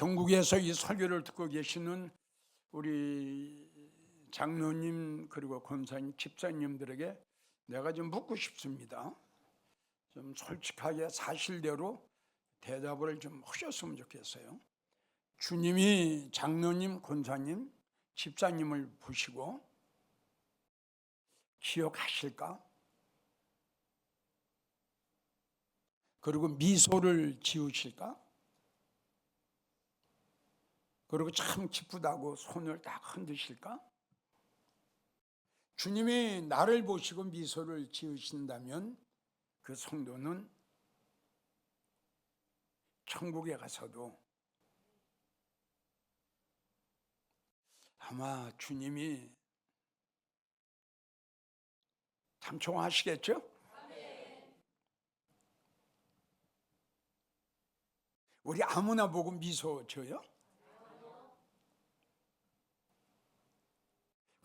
전국에서 이 설교를 듣고 계시는 우리 장로님 그리고 권사님, 집사님들에게 내가 좀 묻고 싶습니다. 좀 솔직하게 사실대로 대답을 좀 하셨으면 좋겠어요. 주님이 장로님, 권사님, 집사님을 보시고 기억하실까? 그리고 미소를 지으실까? 그리고 참 기쁘다고 손을 딱 흔드실까? 주님이 나를 보시고 미소를 지으신다면 그 성도는 천국에 가서도 아마 주님이 참 좋아하시겠죠? 우리 아무나 보고 미소 줘요?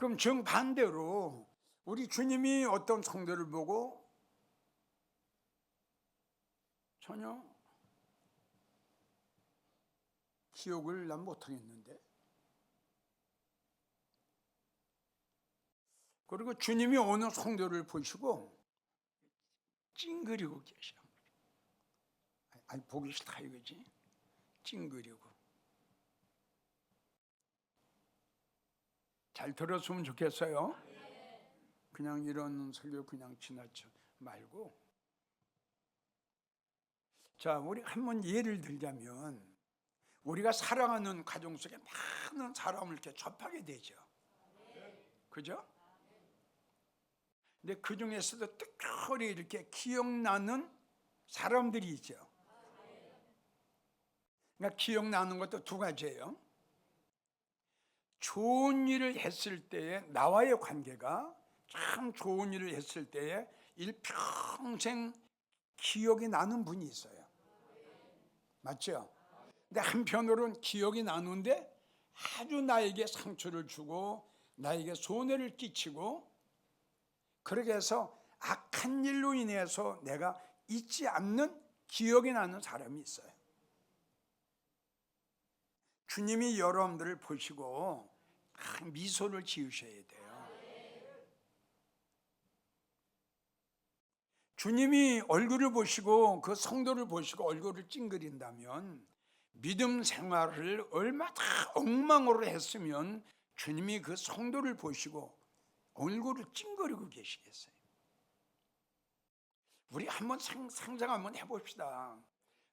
그럼 정반대로 우리 주님이 어떤 성도를 보고 전혀 기억을 난 못하겠는데? 그리고 주님이 어느 성도를 보시고 찡그리고 계셔. 아니 보기 싫다 이거지. 찡그리고 잘 들었으면 좋겠어요. 그냥 이런 설교 그냥 지나쳐 말고 자 우리 한번 예를 들자면 우리가 사랑하는 가정 속에 많은 사람을 이렇게 접하게 되죠. 그죠? 근데 그 중에서도 특별히 이렇게 기억나는 사람들이 있죠. 그러니까 기억나는 것도 두 가지예요. 좋은 일을 했을 때에 나와의 관계가 참 좋은 일을 했을 때에 일평생 기억이 나는 분이 있어요. 맞죠? 근데 한편으로는 기억이 나는데 아주 나에게 상처를 주고 나에게 손해를 끼치고 그렇게 해서 악한 일로 인해서 내가 잊지 않는 기억이 나는 사람이 있어요. 주님이 여러분들을 보시고 딱 미소를 지으셔야 돼요. 주님이 얼굴을 보시고 그 성도를 보시고 얼굴을 찡그린다면 믿음 생활을 얼마나 엉망으로 했으면 주님이 그 성도를 보시고 얼굴을 찡그리고 계시겠어요. 우리 한번 상, 상상 한번 해봅시다.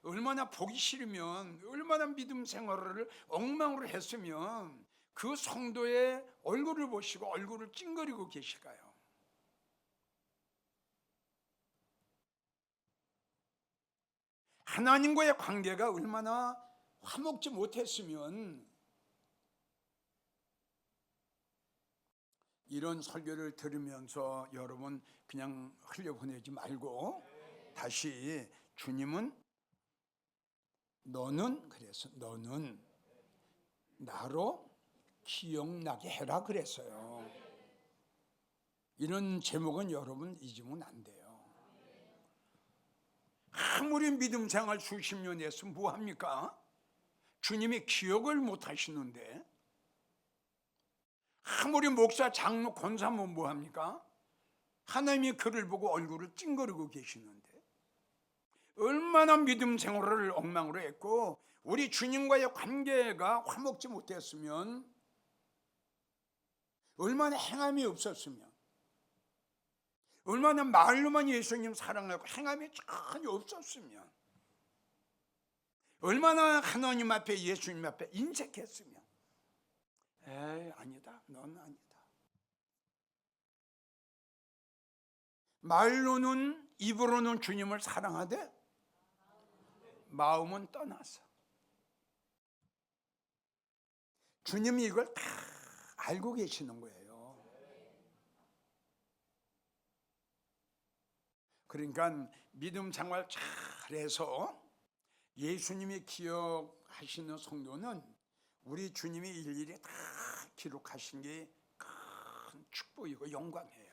얼마나 보기 싫으면 얼마나 믿음 생활을 엉망으로 했으면 그 성도의 얼굴을 보시고 얼굴을 찡그리고 계실까요? 하나님과의 관계가 얼마나 화목지 못했으면 이런 설교를 들으면서 여러분 그냥 흘려보내지 말고 다시 주님은 너는 그래서 너는 나로 기억나게 해라 그랬어요. 이런 제목은 여러분 잊으면 안 돼요. 아무리 믿음 생활 수십 년 했으면 뭐합니까? 주님이 기억을 못 하시는데 아무리 목사, 장로, 권사면 뭐합니까? 하나님이 그를 보고 얼굴을 찡그리고 계시는데 얼마나 믿음 생활을 엉망으로 했고 우리 주님과의 관계가 화목지 못했으면 얼마나 행함이 없었으면 얼마나 말로만 예수님 사랑하고 행함이 전혀 없었으면 얼마나 하나님 앞에 예수님 앞에 인색했으면 에이 아니다. 넌 아니다. 말로는 입으로는 주님을 사랑하되 마음은 떠나서. 주님이 이걸 다 알고 계시는 거예요. 그러니까 믿음 생활 잘해서 예수님이 기억하시는 성도는 우리 주님이 일일이 다 기록하신 게 큰 축복이고 영광이에요.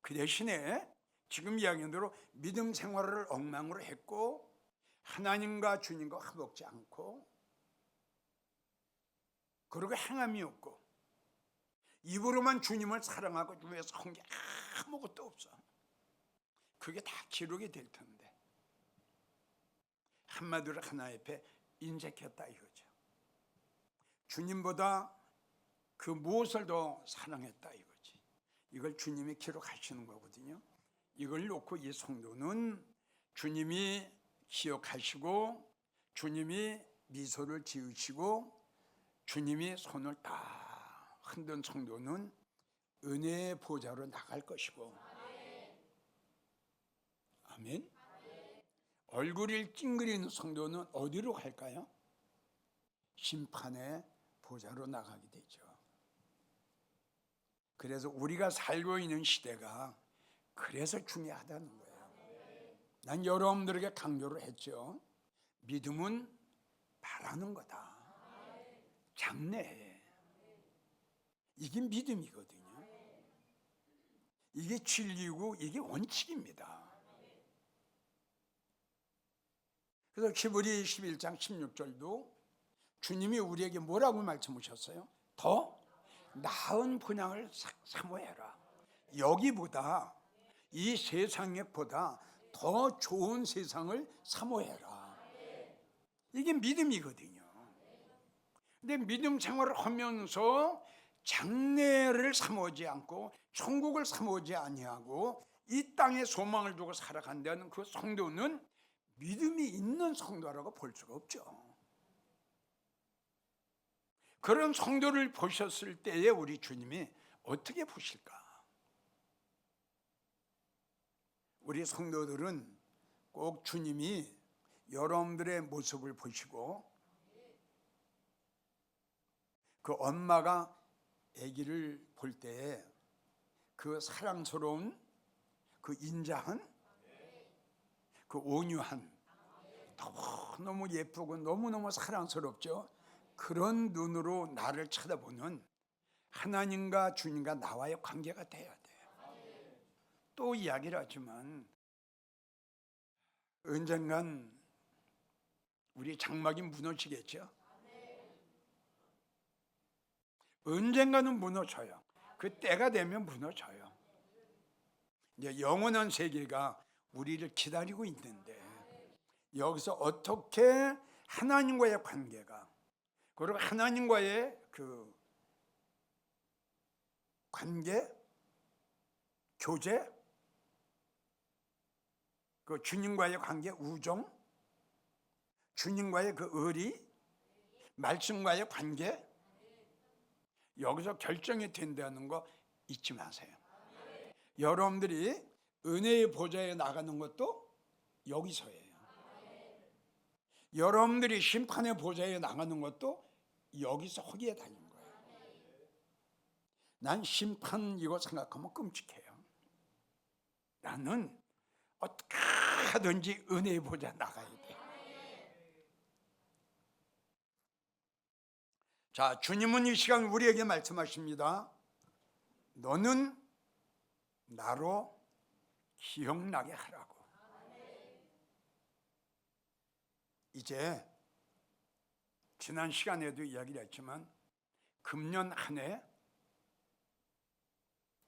그 대신에 지금 이야기한 대로 믿음 생활을 엉망으로 했고 하나님과 주님과 화목지 않고 그리고 행함이 없고 입으로만 주님을 사랑하고 위해서 한게 아무것도 없어. 그게 다 기록이 될 텐데 한마디로 하나 옆에 인색했다 이거죠. 주님보다 그 무엇을 더 사랑했다 이거지. 이걸 주님이 기록하시는 거거든요. 이걸 놓고 이 성도는 주님이 기억하시고 주님이 미소를 지으시고 주님이 손을 딱 흔든 성도는 은혜의 보좌로 나갈 것이고 아멘. 얼굴이 찡그리는 성도는 어디로 갈까요? 심판의 보좌로 나가게 되죠. 그래서 우리가 살고 있는 시대가 그래서 중요하다는 거예요. 난 여러분들에게 강조를 했죠. 믿음은 바라는 거다. 장래. 이게 믿음이거든요. 이게 진리고 이게 원칙입니다. 그래서 히브리 11장 16절도 주님이 우리에게 뭐라고 말씀하셨어요? 더 나은 분양을 사- 사모해라. 여기보다 이 세상보다 더 좋은 세상을 사모해라. 이게 믿음이거든요. 근데 믿음 생활을 하면서 장래를 사모하지 않고 천국을 사모하지 아니하고 이 땅에 소망을 두고 살아간다는 그 성도는 믿음이 있는 성도라고 볼 수가 없죠. 그런 성도를 보셨을 때에 우리 주님이 어떻게 보실까? 우리 성도들은 꼭 주님이 여러분들의 모습을 보시고 그 엄마가 아기를 볼 때에 그 사랑스러운 그 인자한 그 온유한 너무 예쁘고 너무너무 사랑스럽죠. 그런 눈으로 나를 쳐다보는 하나님과 주님과 나와의 관계가 돼야 돼요. 또 이야기를 하지만 언젠간 우리 장막이 무너지겠죠. 언젠가는 무너져요. 그 때가 되면 무너져요. 이제 영원한 세계가 우리를 기다리고 있는데 여기서 어떻게 하나님과의 관계가 그리고 하나님과의 그 관계, 교제, 그 주님과의 관계, 우정, 주님과의 그 의리, 말씀과의 관계, 여기서 결정이 된다는 거 잊지 마세요. 여러분들이 은혜의 보좌에 나가는 것도 여기서예요. 여러분들이 심판의 보좌에 나가는 것도 여기서 허기에 달린 거예요. 난 심판 이거 생각하면 끔찍해요. 나는 어떻게 하든지 은혜의 보좌 나가야 돼. 자, 주님은 이 시간 우리에게 말씀하십니다. 너는 나로 기억나게 하라고. 이제 지난 시간에도 이야기를 했지만 금년 한 해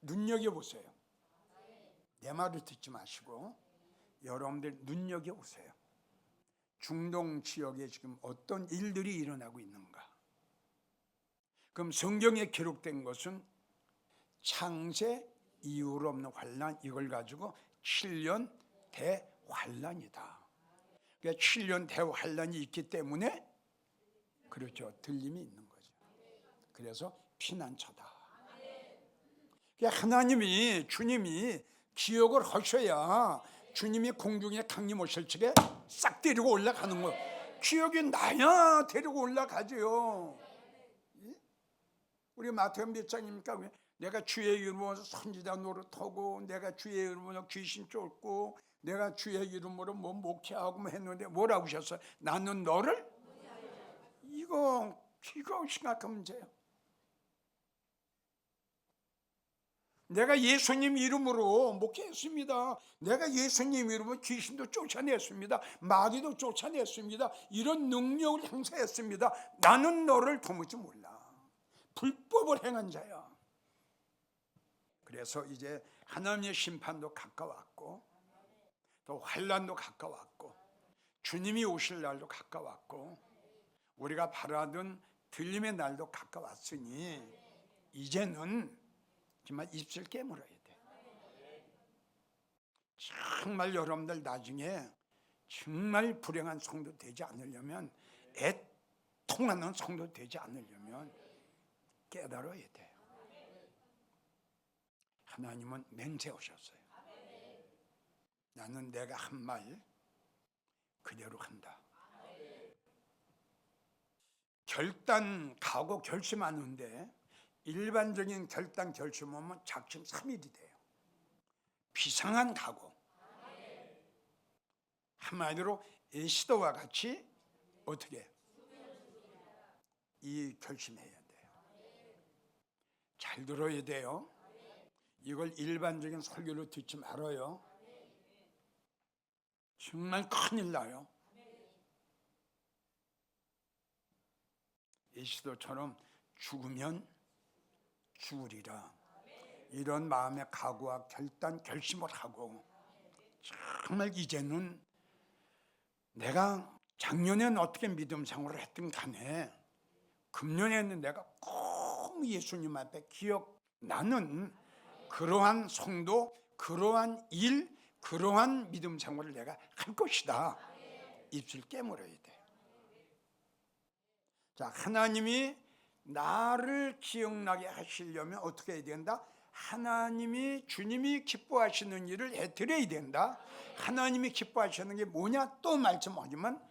눈여겨 보세요. 내 말을 듣지 마시고 여러분들 눈여겨 보세요. 중동 지역에 지금 어떤 일들이 일어나고 있는가? 그럼 성경에 기록된 것은 창세 이후로 없는 환란 이걸 가지고 7년 대환란이다. 그러니까 7년 대환란이 있기 때문에 그렇죠. 들림이 있는 거죠. 그래서 피난처다. 그러니까 하나님이 주님이 기억을 하셔야 주님이 공중에 강림 오실 적에 싹 데리고 올라가는 거. 기억이 나야 데리고 올라가죠. 우리 마태현 몇장입니까? 내가 주의 이름으로 선지자 노릇하고 내가 주의 이름으로 귀신 쫓고 내가 주의 이름으로 뭐 목회하고 뭐 했는데 뭐라고 하셨어요? 나는 너를 이거 이거 심각한 문제예요. 내가 예수님 이름으로 목회했습니다. 내가 예수님 이름으로 귀신도 쫓아냈습니다. 마귀도 쫓아냈습니다. 이런 능력을 행사했습니다. 나는 너를 도무지 몰라. 불법을 행한 자야. 그래서 이제 하나님의 심판도 가까웠고 또 환란도 가까웠고 주님이 오실 날도 가까웠고 우리가 바라던 들림의 날도 가까웠으니 이제는 정말 입술 깨물어야 돼. 정말 여러분들 나중에 정말 불행한 성도 되지 않으려면 애통하는 성도 되지 않으려면 깨달아야 돼요. 하나님은 맹세하셨어요. 나는 내가 한 말 그대로 한다. 결단 가고 결심하는데 일반적인 결단 결심하면 작심 3일이 돼요. 비상한 각오. 한마디로 에시도와 같이 어떻게 이 결심해야 돼요. 잘 들어야 돼요. 이걸 일반적인 설교로 듣지 말아요. 정말 큰일 나요. 에시도처럼 죽으면 죽으리라. 이런 마음의 각오와 결단, 결심을 하고 정말 이제는 내가 작년엔 어떻게 믿음 생활을 했든 간에 금년에는 내가 꼭 예수님 앞에 기억나는 그러한 성도, 그러한 일, 그러한 믿음 생활을 내가 할 것이다. 입술 깨물어야 돼. 자, 하나님이 나를 기억나게 하시려면 어떻게 해야 된다? 하나님이 주님이 기뻐하시는 일을 해드려야 된다. 하나님이 기뻐하시는 게 뭐냐? 또 말씀하지만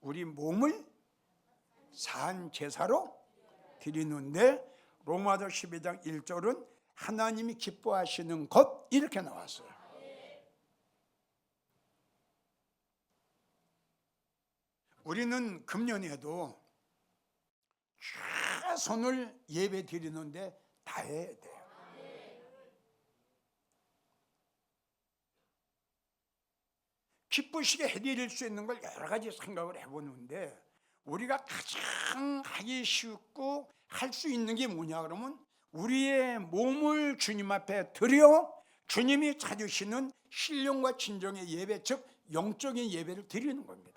우리 몸을 산 제사로 드리는데 로마서 12장 1절은 하나님이 기뻐하시는 것 이렇게 나왔어요. 우리는 금년에도 최선을 예배 드리는데 다 해야 돼요. 기쁘시게 해드릴 수 있는 걸 여러 가지 생각을 해보는데 우리가 가장 하기 쉽고 할 수 있는 게 뭐냐 그러면 우리의 몸을 주님 앞에 드려 주님이 찾으시는 신령과 진정의 예배 즉 영적인 예배를 드리는 겁니다.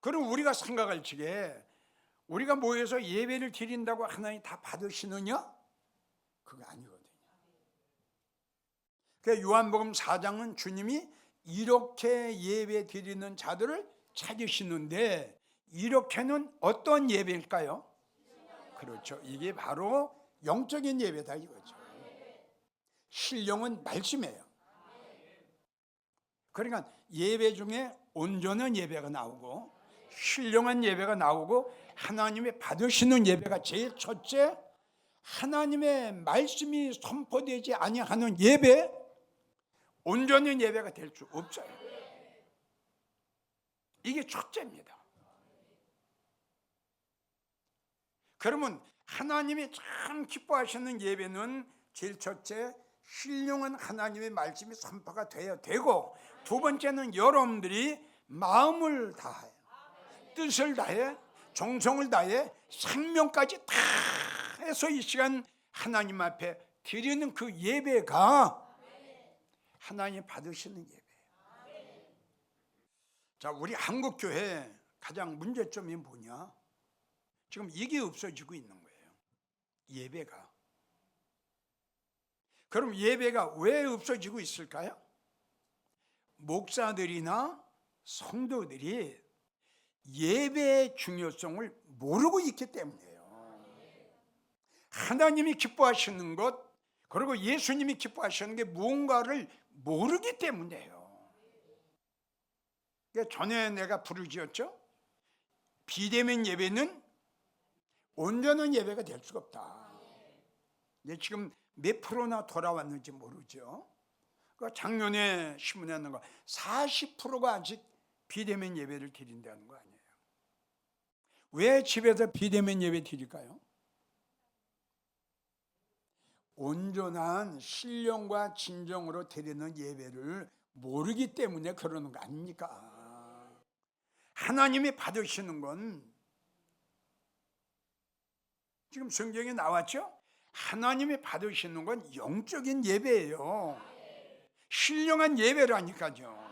그럼 우리가 생각할 적에 우리가 모여서 예배를 드린다고 하나님 다 받으시느냐? 그게 아니거든요. 그 요한복음 4장은 주님이 이렇게 예배 드리는 자들을 찾으시는데 이렇게는 어떤 예배일까요? 그렇죠. 이게 바로 영적인 예배다 이거죠. 신령은 말씀이에요. 그러니까 예배 중에 온전한 예배가 나오고 신령한 예배가 나오고 하나님의 받으시는 예배가 제일 첫째 하나님의 말씀이 선포되지 아니하는 예배 온전한 예배가 될수 없어요. 이게 첫째입니다. 그러면 하나님이 참 기뻐하시는 예배는 제일 첫째 신령한 하나님의 말씀이 선포가 되어야 되고 두 번째는 여러분들이 마음을 다해 뜻을 다해 정성을 다해 생명까지 다 해서 이 시간 하나님 앞에 드리는 그 예배가 하나님 받으시는 예배예요. 자, 우리 한국 교회 가장 문제점이 뭐냐? 지금 이게 없어지고 있는 거예요. 예배가. 그럼 예배가 왜 없어지고 있을까요? 목사들이나 성도들이 예배의 중요성을 모르고 있기 때문이에요. 하나님이 기뻐하시는 것, 그리고 예수님이 기뻐하시는 게 무언가를 모르기 때문이에요. 그러니까 전에 내가 부르지었죠? 비대면 예배는 온전한 예배가 될 수가 없다. 근데 지금 몇 프로나 돌아왔는지 모르죠. 그 작년에 신문에 난 거, 40%가 아직 비대면 예배를 드린다는 거 아니에요. 왜 집에서 비대면 예배 드릴까요? 온전한 신령과 진정으로 드리는 예배를 모르기 때문에 그러는 거 아닙니까? 하나님이 받으시는 건 지금 성경에 나왔죠? 하나님이 받으시는 건 영적인 예배예요. 신령한 예배라니까요.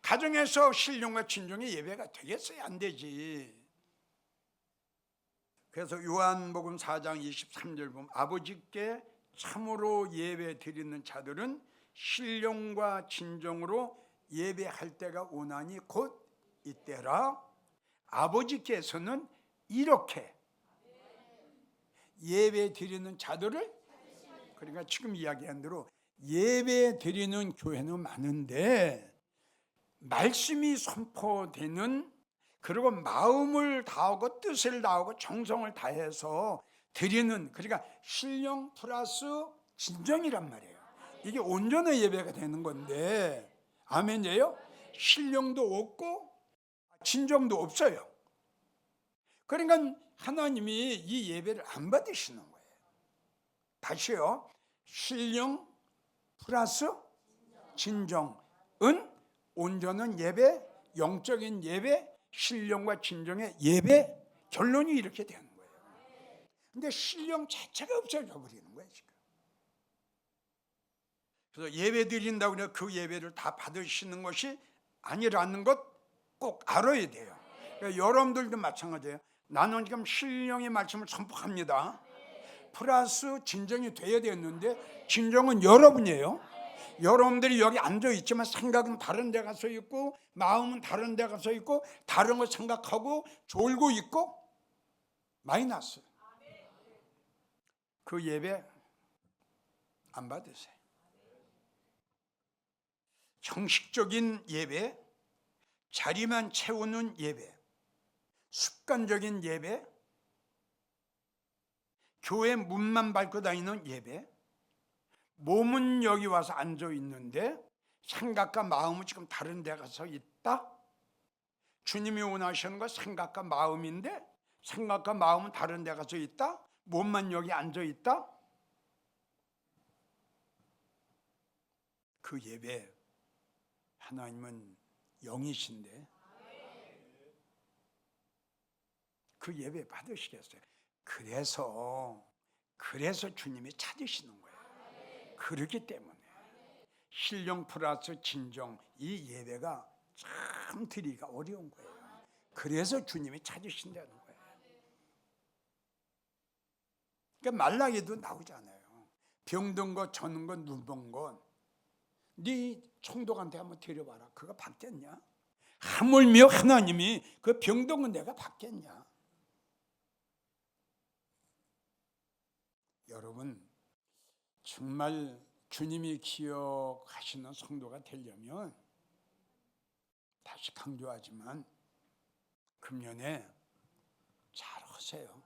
가정에서 신령과 진정의 예배가 되겠어요? 안 되지. 그래서 요한복음 4장 23절 보면 아버지께 참으로 예배 드리는 자들은 신령과 진정으로 예배할 때가 오나니 곧 이때라. 아버지께서는 이렇게 예배 드리는 자들을 그러니까 지금 이야기한 대로 예배 드리는 교회는 많은데 말씀이 선포되는 그리고 마음을 다하고 뜻을 다하고 정성을 다해서 드리는 그러니까 신령 플러스 진정이란 말이에요. 이게 온전한 예배가 되는 건데 아멘이에요. 신령도 없고 진정도 없어요. 그러니까 하나님이 이 예배를 안 받으시는 거예요. 다시요. 신령 플러스 진정은 온전한 예배, 영적인 예배, 신령과 진정의 예배 결론이 이렇게 되는. 근데 신령 자체가 없어져 버리는 거예요, 지금. 그래서 예배 드린다고 그래 그 예배를 다 받으시는 것이 아니라는 것 꼭 알아야 돼요. 그러니까 여러분들도 마찬가지예요. 나는 지금 신령의 말씀을 선포합니다. 플러스 진정이 돼야 되는데 진정은 여러분이에요. 여러분들이 여기 앉아 있지만 생각은 다른 데 가서 있고 마음은 다른 데 가서 있고 다른 거 생각하고 졸고 있고 마이너스. 그 예배 안 받으세요. 형식적인 예배, 자리만 채우는 예배, 습관적인 예배, 교회 문만 밟고 다니는 예배, 몸은 여기 와서 앉아 있는데 생각과 마음은 지금 다른 데 가서 있다. 주님이 원하시는 거 생각과 마음인데 생각과 마음은 다른 데 가서 있다. 몸만 여기 앉아 있다. 그 예배 하나님은 영이신데 그 예배 받으시겠어요? 그래서 그래서 주님이 찾으시는 거예요. 그렇기 때문에 신령 플러스 진정 이 예배가 참 드리기가 어려운 거예요. 그래서 주님이 찾으신다는 거예요. 그러니까 말라기도 나오잖아요. 병든 거, 저는 거, 눈본 건, 네 총독한테 한번 드려봐라. 그거 받겠냐? 하물며 하나님이 그 병든 건 내가 받겠냐? 여러분 정말 주님이 기억하시는 성도가 되려면 다시 강조하지만 금년에 잘 하세요.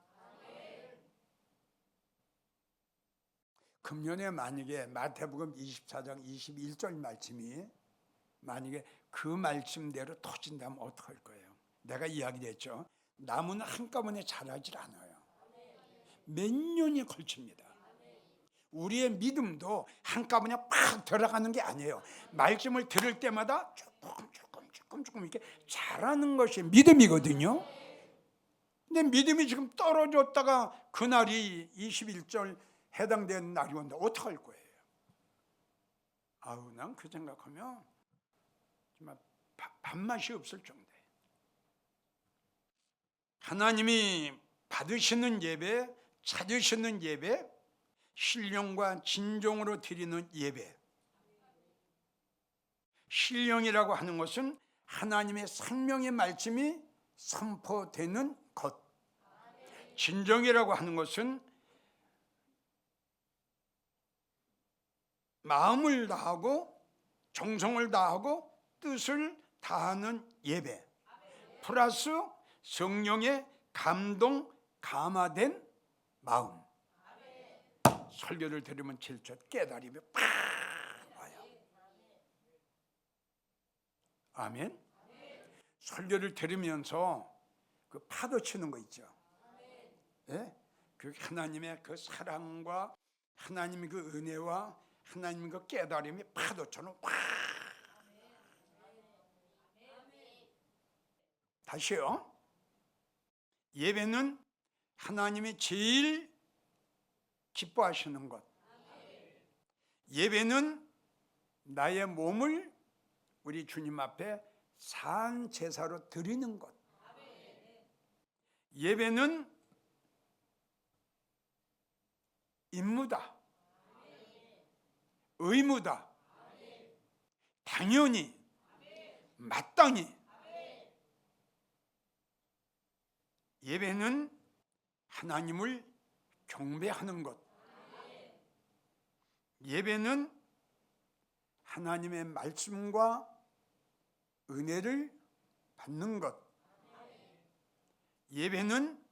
금년에 만약에 마태복음 24장 21절 말씀이 만약에 그 말씀대로 터진다면 어떡할 거예요? 내가 이야기했죠. 나무는 한꺼번에 자라질 않아요. 몇 년이 걸칩니다. 우리의 믿음도 한꺼번에 팍 들어가는 게 아니에요. 말씀을 들을 때마다 조금 조금 조금 조금 이렇게 자라는 것이 믿음이거든요. 근데 믿음이 지금 떨어졌다가 그날이 21절 해당되는 날이 온다. 어떡할 거예요? 아우 난 그 생각하면 정말 밥- 밥맛이 없을 정도예요. 하나님이 받으시는 예배, 찾으시는 예배, 신령과 진정으로 드리는 예배. 신령이라고 하는 것은 하나님의 생명의 말씀이 선포되는 것. 진정이라고 하는 것은 마음을 다하고 정성을 다하고 뜻을 다하는 예배. 플러스 성령의 감동, 감화된 마음. 설교를 들으면 질저 깨달음이 팍 와요. 아멘. 설교를 들으면서 그 파도 치는 거 있죠. 예? 그 하나님의 그 사랑과 하나님의 그 은혜와 하나님의 그 깨달음이 파도처럼 확 다시요. 예배는 하나님이 제일 기뻐하시는 것. 예배는 나의 몸을 우리 주님 앞에 산 제사로 드리는 것. 예배는 임무다. 의무다. 당연히 마땅히 예배는 하나님을 경배하는 것. 예배는 하나님의 말씀과 은혜를 받는 것. 예배는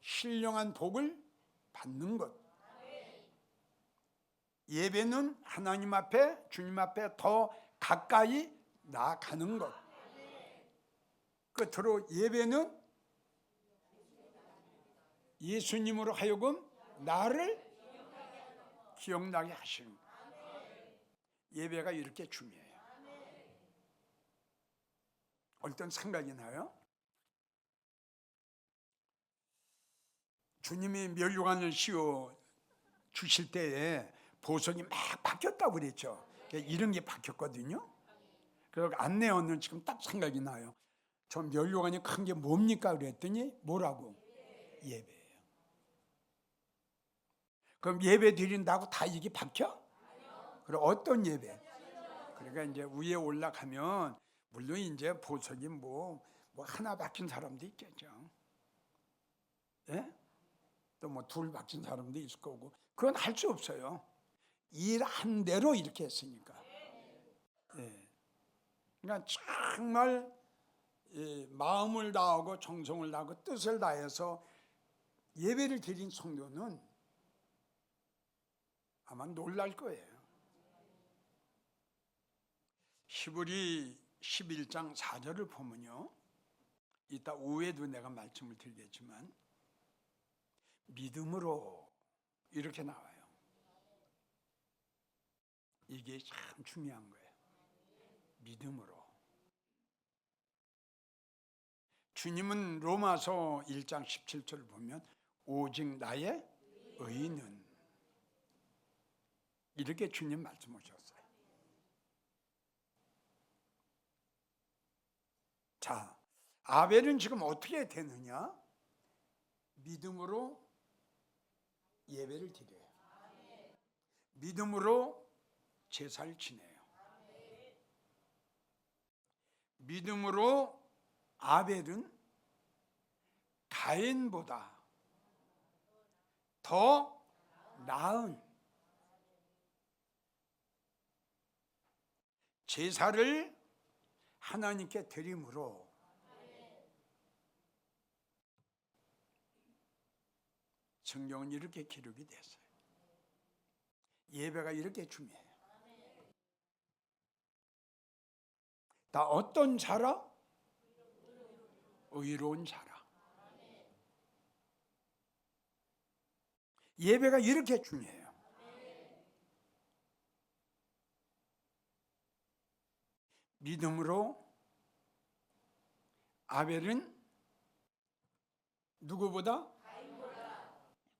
신령한 복을 받는 것. 예배는 하나님 앞에, 주님 앞에 더 가까이 나아가는 것. 끝으로 예배는 예수님으로 하여금 나를 기억나게 하시는 것. 예배가 이렇게 중요해요. 어떤 생각이 나요? 주님이 멸류관을 씌워 주실 때에 보석이 막 바뀌었다고 그랬죠. 이런 게 바뀌었거든요. 그래서 안내원은 지금 딱 생각이 나요. 저 멸류관이 큰 게 뭡니까? 그랬더니 뭐라고? 예배예요. 그럼 예배 드린다고 다 이게 바뀌어? 그럼 어떤 예배? 그러니까 이제 위에 올라가면 물론 이제 보석이 뭐, 뭐 하나 박힌 사람도 있겠죠. 예? 또 뭐둘 박힌 사람도 있을 거고 그건 할 수 없어요. 일한 대로 이렇게 했으니까. 예. 그러니까 정말 이 마음을 다하고 정성을 다하고 뜻을 다해서 예배를 드린 성도는 아마 놀랄 거예요. 히브리 11장 4절을 보면요. 이따 오후에도 내가 말씀을 드리겠지만 믿음으로 이렇게 나와요. 이게 참 중요한 거예요. 믿음으로. 주님은 로마서 1장 17절을 보면 오직 나의 의는 이렇게 주님 말씀하셨어요. 자, 아벨은 지금 어떻게 되느냐? 믿음으로 예배를 드려요. 믿음으로 제사를 지내요. 믿음으로 아벨은 가인보다 더 나은 제사를 하나님께 드림으로 성경은 이렇게 기록이 됐어요. 예배가 이렇게 중요해요. 다 어떤 자라? 의로운 자라. 예배가 이렇게 중요해요. 믿음으로 아벨은 누구보다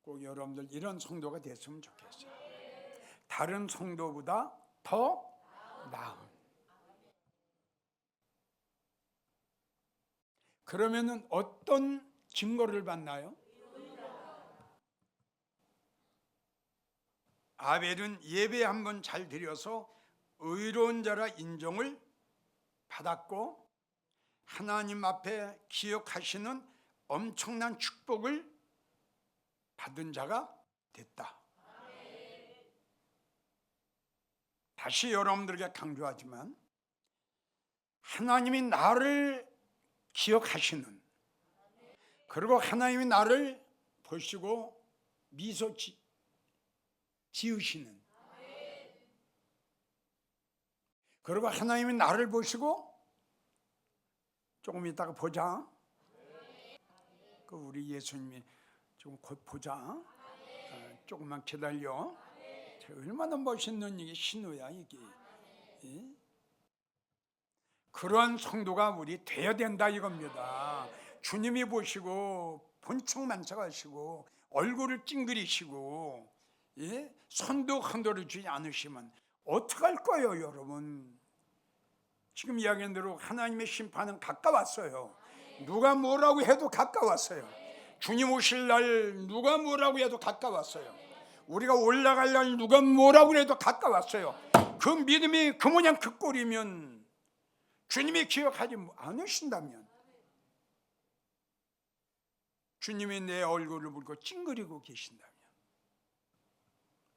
꼭 여러분들 이런 성도가 됐으면 좋겠어요. 다른 성도보다 더 나은. 그러면은 어떤 증거를 받나요? 아벨은 예배 한번 잘 드려서 의로운 자라 인정을 받았고 하나님 앞에 기억하시는 엄청난 축복을 받은 자가 됐다. 다시 여러분들에게 강조하지만 하나님이 나를 기억하시는 그리고 하나님이 나를 보시고 미소 지, 지으시는 그리고 하나님이 나를 보시고 조금 이따가 보자. 그 우리 예수님이 좀곧 보자. 어, 조금만 기다려. 저 얼마나 멋있는 이게 신호야 이게. 예? 그런 성도가 우리 돼야 된다 이겁니다. 주님이 보시고 본청 만삭하시고 얼굴을 찡그리시고 예? 손도 흔들어 주지 않으시면 어떡할 거예요 여러분? 지금 이야기한 대로 하나님의 심판은 가까웠어요. 누가 뭐라고 해도 가까웠어요. 주님 오실 날 누가 뭐라고 해도 가까웠어요. 우리가 올라갈 날 누가 뭐라고 해도 가까웠어요. 그 믿음이 그 모양 그 꼴이면 주님이 기억하지 않으신다면 주님이 내 얼굴을 보고 찡그리고 계신다면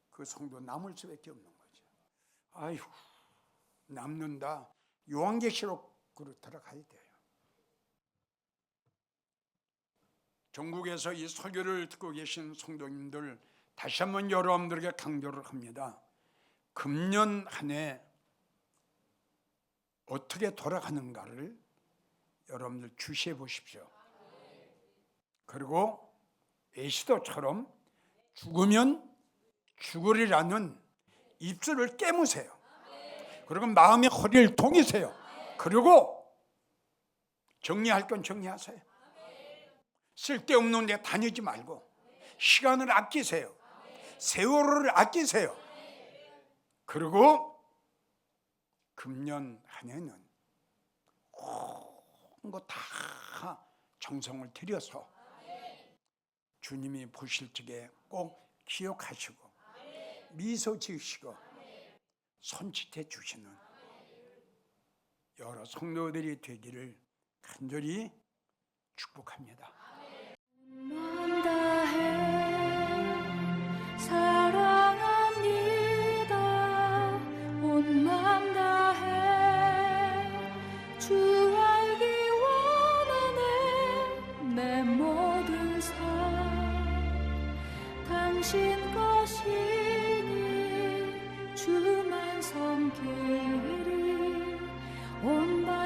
그 성도 남을 수밖에 없는 거죠. 아이고 남는다. 요한계시록으로 들어가야 돼요. 전국에서 이 설교를 듣고 계신 성도님들 다시 한번 여러분들에게 강조를 합니다. 금년 한 해 어떻게 돌아가는가를 여러분들 주시해 보십시오. 그리고 에시도처럼 죽으면 죽으리라는 입술을 깨무세요. 그리고 마음의 허리를 동이세요. 그리고 정리할 건 정리하세요. 쓸데없는 데 다니지 말고 시간을 아끼세요. 세월을 아끼세요. 그리고 금년 한 해는 온 거 다 정성을 들여서 주님이 보실 적에 꼭 기억하시고 미소 지으시고 손짓해 주시는 여러 성도들이 되기를 간절히 축복합니다. 주만 섬기리 온맘 다해